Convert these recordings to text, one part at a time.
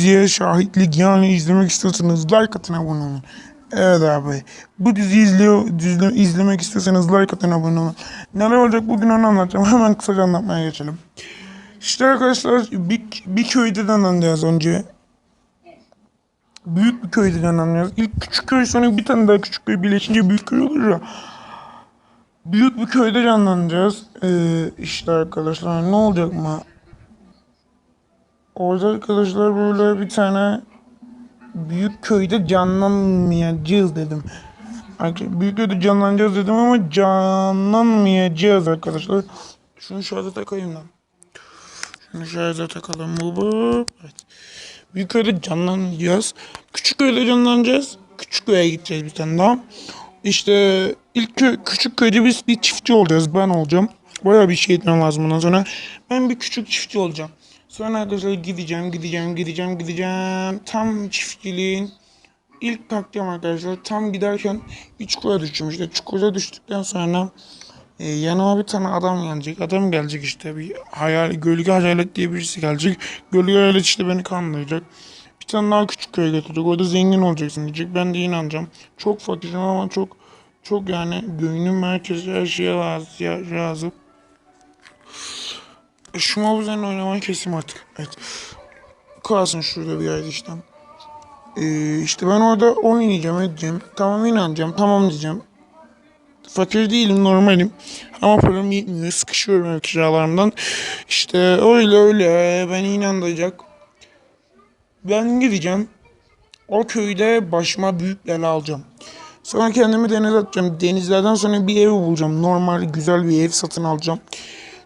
diziye şahitlik yani izlemek istiyorsanız like atın abone olun. Evet abi. Bu diziyi izliyor, dizi, izlemek istiyorsanız like atın abone olun. Neler olacak bugün onu anlatacağım. Hemen kısaca anlatmaya geçelim. İşte arkadaşlar bir, bir köyden anlayacağız önce. Büyük bir köyden anlayacağız. İlk küçük köy sonra bir tane daha küçük köy birleşince büyük köy olur ya. Büyük bir köyde canlanacağız. Ee, işte arkadaşlar ne olacak mı? Orada arkadaşlar böyle bir tane büyük köyde canlanmayacağız dedim. Büyük köyde canlanacağız dedim ama canlanmayacağız arkadaşlar. Şunu şurada takayım lan. Şunu şurada takalım. Evet. Büyük köyde canlanacağız. Küçük köyde canlanacağız. Küçük köye gideceğiz bir tane daha. İşte ilk köy, küçük köyde biz bir çiftçi olacağız. Ben olacağım. Bayağı bir şey etmem lazım bundan sonra. Ben bir küçük çiftçi olacağım. Sonra arkadaşlar gideceğim, gideceğim, gideceğim, gideceğim. Tam çiftçiliğin ilk kalkacağım arkadaşlar. Tam giderken bir çukura düşeceğim. İşte çukura düştükten sonra e, yanıma bir tane adam gelecek. Adam gelecek işte bir hayal, gölge hayalet diye birisi gelecek. Gölge hayalet işte beni kandıracak. Bir tane daha küçük köye götürecek. Orada zengin olacaksın diyecek. Ben de inanacağım. Çok fakirim ama çok çok yani gönlüm merkezi her şeye razı. Şu mob üzerine oynamayı kesim artık. Evet. Kalsın şurada bir yerde işte. Ee, işte ben orada oynayacağım edeceğim. Tamam inanacağım. Tamam diyeceğim. Fakir değilim normalim. Ama param yetmiyor. Sıkışıyorum ev kiralarımdan. İşte öyle öyle. Ben inandıracak. Ben gideceğim. O köyde başıma büyük bela alacağım. Sonra kendimi denize atacağım. Denizlerden sonra bir ev bulacağım. Normal güzel bir ev satın alacağım.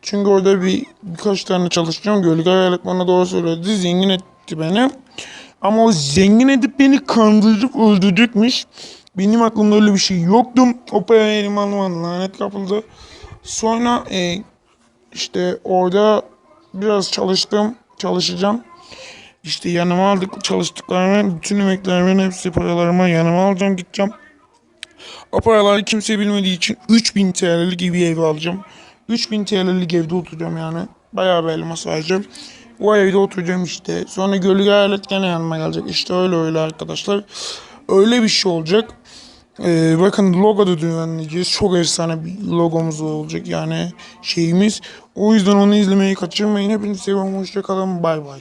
Çünkü orada bir birkaç tane çalışacağım. Gölge hayalet bana doğru söyledi. Zengin etti beni. Ama o zengin edip beni kandırıp öldürecekmiş. Benim aklımda öyle bir şey yoktu. O parayı elime almadan lanet kapıldı. Sonra e, işte orada biraz çalıştım. Çalışacağım. İşte yanıma aldık çalıştıklarımı, bütün emeklerimin hepsi paralarımı yanıma alacağım gideceğim. O paraları kimse bilmediği için 3000 TL'lik bir ev alacağım. 3000 TL'lik evde oturacağım yani. Bayağı bir elmas vereceğim. O evde oturacağım işte. Sonra gölge hayalet gene yanıma gelecek. İşte öyle öyle arkadaşlar. Öyle bir şey olacak. Ee, bakın logo da düzenleyeceğiz. Çok efsane bir logomuz olacak yani şeyimiz. O yüzden onu izlemeyi kaçırmayın. Hepinizi seviyorum. Hoşçakalın. Bay bay.